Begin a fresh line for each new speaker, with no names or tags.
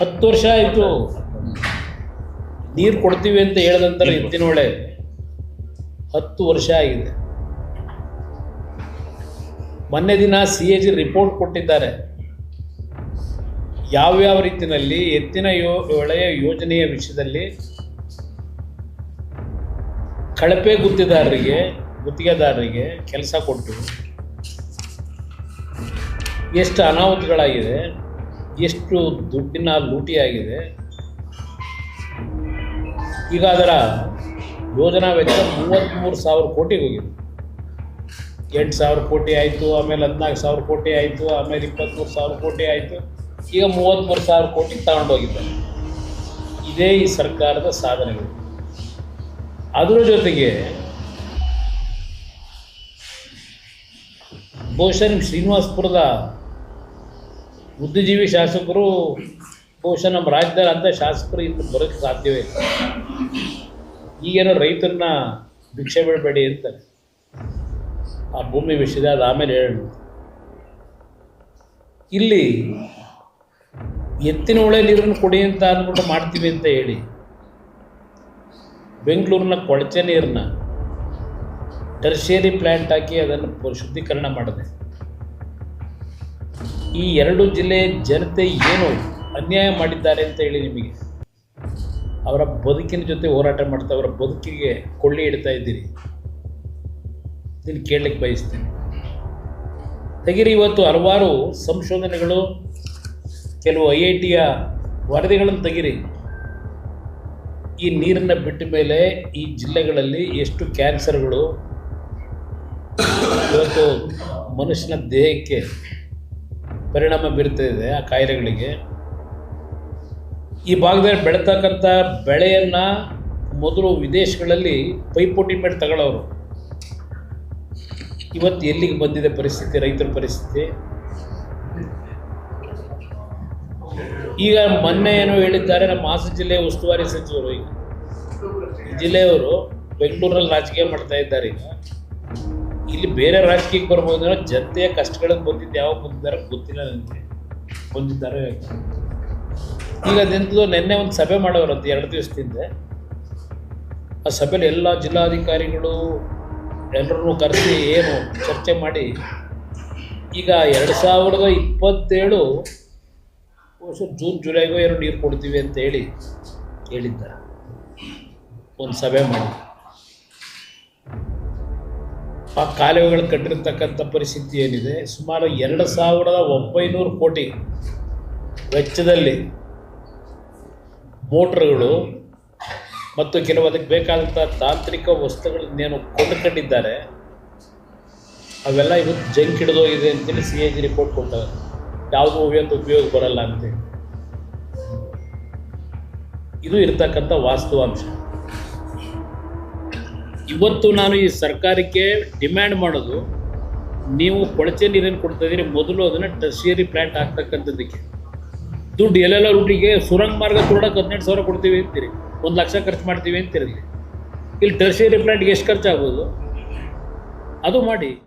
ಹತ್ತು ವರ್ಷ ಆಯಿತು. ನೀರು ಕೊಡ್ತೀವಿ ಅಂತ ಹೇಳಿದಂತರ ಎತ್ತಿನೊಳೆ ಹತ್ತು ವರ್ಷ ಆಗಿದೆ. ಮೊನ್ನೆ ದಿನ ಸಿ ಎ ಜಿ ರಿಪೋರ್ಟ್ ಕೊಟ್ಟಿದ್ದಾರೆ. ಯಾವ್ಯಾವ ರೀತಿಯಲ್ಲಿ ಎತ್ತಿನ ಯೋ ಒಳೆಯ ಯೋಜನೆಯ ವಿಷಯದಲ್ಲಿ ಕಳಪೆ ಗುತ್ತಿದಾರರಿಗೆ ಗುತ್ತಿಗೆದಾರರಿಗೆ ಕೆಲಸ ಕೊಟ್ಟು ಎಷ್ಟು ಅನಾಹುತಗಳಾಗಿದೆ. ಎಷ್ಟು ದುಡ್ಡಿನ ಲೂಟಿ ಆಗಿದೆ. ಈಗ ಅದರ ಯೋಜನಾ ವೆಚ್ಚ ಮೂವತ್ತ್ಮೂರು ಸಾವಿರ ಕೋಟಿಗೆ ಹೋಗಿದೆ. ಎಂಟು ಸಾವಿರ ಕೋಟಿ ಆಯಿತು, ಆಮೇಲೆ ಹದಿನಾಲ್ಕು ಸಾವಿರ ಕೋಟಿ ಆಯಿತು, ಆಮೇಲೆ ಇಪ್ಪತ್ತ್ಮೂರು ಸಾವಿರ ಕೋಟಿ ಆಯಿತು, ಈಗ ಮೂವತ್ತ್ಮೂರು ಸಾವಿರ ಕೋಟಿಗೆ ತಗೊಂಡೋಗಿದ್ದಾರೆ ಇದೇ ಈ ಸರ್ಕಾರದ ಸಾಧನೆಗಳು. ಅದರ ಜೊತೆಗೆ ಬಹುಶಃ ನಿಮ್ಮ ಶ್ರೀನಿವಾಸಪುರದ ಬುದ್ಧಿಜೀವಿ ಶಾಸಕರು ಬಹುಶಃ ನಮ್ಮ ರಾಜ್ಯದಲ್ಲಿ ಅಂಥ ಶಾಸಕರು ಇಂದು ಬರೋಕ್ಕೆ ಸಾಧ್ಯವೇ ಇಲ್ಲ. ಈಗೇನೋ ರೈತರನ್ನ ಭಿಕ್ಷೆ ಬಿಡಬೇಡಿ ಅಂತಾರೆ ಆ ಭೂಮಿ ವಿಷಯದ ಅದು ಆಮೇಲೆ ಹೇಳೋಣ. ಇಲ್ಲಿ ಎತ್ತಿನ ಹೊಳೆ ನೀರನ್ನು ಕೊಡಿ ಅಂತ ಅಂದ್ಬಿಟ್ಟು ಮಾಡ್ತೀವಿ ಅಂತ ಹೇಳಿ, ಬೆಂಗಳೂರಿನ ಕೊಳಚೆ ನೀರನ್ನ ಟರ್ಷೇರಿ ಪ್ಲ್ಯಾಂಟ್ ಹಾಕಿ ಅದನ್ನು ಶುದ್ಧೀಕರಣ ಮಾಡಿದೆ. ಈ ಎರಡು ಜಿಲ್ಲೆಯ ಜನತೆ ಏನು ಅನ್ಯಾಯ ಮಾಡಿದ್ದಾರೆ ಅಂತ ಹೇಳಿ ನಿಮಗೆ? ಅವರ ಬದುಕಿನ ಜೊತೆ ಹೋರಾಟ ಮಾಡ್ತಾ, ಅವರ ಬದುಕಿಗೆ ಕೊಳ್ಳಿ ಇಡ್ತಾ ಇದ್ದೀರಿ. ಇದನ್ನು ಕೇಳಲಿಕ್ಕೆ ಬಯಸ್ತೀನಿ. ತೆಗಿರಿ, ಇವತ್ತು ಹಲವಾರು ಸಂಶೋಧನೆಗಳು, ಕೆಲವು ಐ ಐ ಟಿಯ ವರದಿಗಳನ್ನು ತೆಗಿರಿ. ಈ ನೀರನ್ನು ಬಿಟ್ಟ ಮೇಲೆ ಈ ಜಿಲ್ಲೆಗಳಲ್ಲಿ ಎಷ್ಟು ಕ್ಯಾನ್ಸರ್ಗಳು, ಇವತ್ತು ಮನುಷ್ಯನ ದೇಹಕ್ಕೆ ಪರಿಣಾಮ ಬೀರ್ತಾ ಇದೆ ಆ ಕಾಯಿಲೆಗಳಿಗೆ. ಈ ಭಾಗದಲ್ಲಿ ಬೆಳೀತಕ್ಕಂಥ ಬೆಳೆಯನ್ನು ಮೊದಲು ವಿದೇಶಗಳಲ್ಲಿ ಪೈಪೋಟಿ ಮೇಲೆ ತಗೊಳ್ಳೋರು. ಇವತ್ತು ಎಲ್ಲಿಗೆ ಬಂದಿದೆ ಪರಿಸ್ಥಿತಿ, ರೈತರ ಪರಿಸ್ಥಿತಿ? ಈಗ ಮೊನ್ನೆ ಏನೋ ಹೇಳಿದ್ದಾರೆ, ನಮ್ಮ ಹಾಸನ ಜಿಲ್ಲೆಯ ಉಸ್ತುವಾರಿ ಸಚಿವರು ಈಗ. ಜಿಲ್ಲೆಯವರು ಬೆಂಗಳೂರಲ್ಲಿ ರಾಜಕೀಯ ಮಾಡ್ತಾ ಇದ್ದಾರೆ ಈಗ. ಇಲ್ಲಿ ಬೇರೆ ರಾಜಕೀಯಕ್ಕೆ ಬರ್ಬೋದು ಜನತೆಯ ಕಷ್ಟಗಳಿಗೆ ಬಂದಿದ್ದು ಯಾವಾಗ ಬಂದಿದ್ದಾರೆ ಗೊತ್ತಿಲ್ಲ ನನಗೆ. ಬಂದಿದ್ದಾರೆ ಈಗ ಅದೆಂಥದ್ದು ನಿನ್ನೆ ಒಂದು ಸಭೆ ಮಾಡೋರಂತೆ ಎರಡು ದಿವಸದಿಂದ. ಆ ಸಭೆಯಲ್ಲಿ ಎಲ್ಲ ಜಿಲ್ಲಾಧಿಕಾರಿಗಳು ಎಲ್ಲರನ್ನೂ ಕರೆಸಿ ಏನು ಚರ್ಚೆ ಮಾಡಿ. ಈಗ ಎರಡು ಸಾವಿರದ ಇಪ್ಪತ್ತೇಳು ವರ್ಷ ಜೂನ್, ಜುಲೈಗೋ ಏನೋ ನೀರು ಕೊಡ್ತೀವಿ ಅಂತ ಹೇಳಿ ಹೇಳಿದ್ದಾರೆ. ಒಂದು ಸಭೆ ಮಾಡಿ. ಆ ಕಾಲುವೆಗಳು ಕಟ್ಟಿರ್ತಕ್ಕಂಥ ಪರಿಸ್ಥಿತಿ ಏನಿದೆ? ಸುಮಾರು ಎರಡು ಸಾವಿರದ ಒಂಬೈನೂರು ಕೋಟಿ ವೆಚ್ಚದಲ್ಲಿ ಮೋಟ್ರ್ಗಳು ಮತ್ತು ಕೆಲವು ಅದಕ್ಕೆ ಬೇಕಾದಂಥ ತಾಂತ್ರಿಕ ವಸ್ತುಗಳನ್ನೇನು ಕೊಂಡುಕೊಂಡಿದ್ದಾರೆ. ಅವೆಲ್ಲ ಇವತ್ತು ಜಂಕ್ ಹಿಡಿದೋಗಿದೆ ಅಂತೇಳಿ ಸಿ ಎ ಜಿ ರಿಪೋರ್ಟ್ ಕೊಟ್ಟವ್ರೆ ಯಾವುದೂ ಇವತ್ತು ಉಪಯೋಗ ಬರಲ್ಲ ಅಂತೇಳಿ. ಇದು ಇರ್ತಕ್ಕಂಥ ವಾಸ್ತವಾಂಶ. ಇವತ್ತು ನಾನು ಈ ಸರ್ಕಾರಕ್ಕೆ ಡಿಮ್ಯಾಂಡ್ ಮಾಡೋದು, ನೀವು ಕೊಳಚೆ ನೀರೇನು ಕೊಡ್ತಾ ಇದ್ದೀರಿ, ಮೊದಲು ಅದನ್ನು ಟರ್ಷಿಯರಿ ಪ್ಲ್ಯಾಂಟ್ ಹಾಕ್ತಕ್ಕಂಥದ್ದಕ್ಕೆ ದುಡ್ಡು ಎಲ್ಲೆಲ್ಲ ರೂಟಿಗೆ ಸುರಂಗ ಮಾರ್ಗ ಕೊಡೋಕೆ ಹದಿನೆಂಟು ಸಾವಿರ ಕೊಡ್ತೀವಿ ಅಂತೀರಿ. ಒಂದು ಲಕ್ಷ ಖರ್ಚು ಮಾಡ್ತೀವಿ ಅಂತಿರಲಿ ಇಲ್ಲಿ ಟರ್ಷಿಯರಿ ಪ್ಲ್ಯಾಂಟ್ಗೆ ಎಷ್ಟು ಖರ್ಚಾಗ್ಬೋದು? ಅದು ಮಾಡಿ.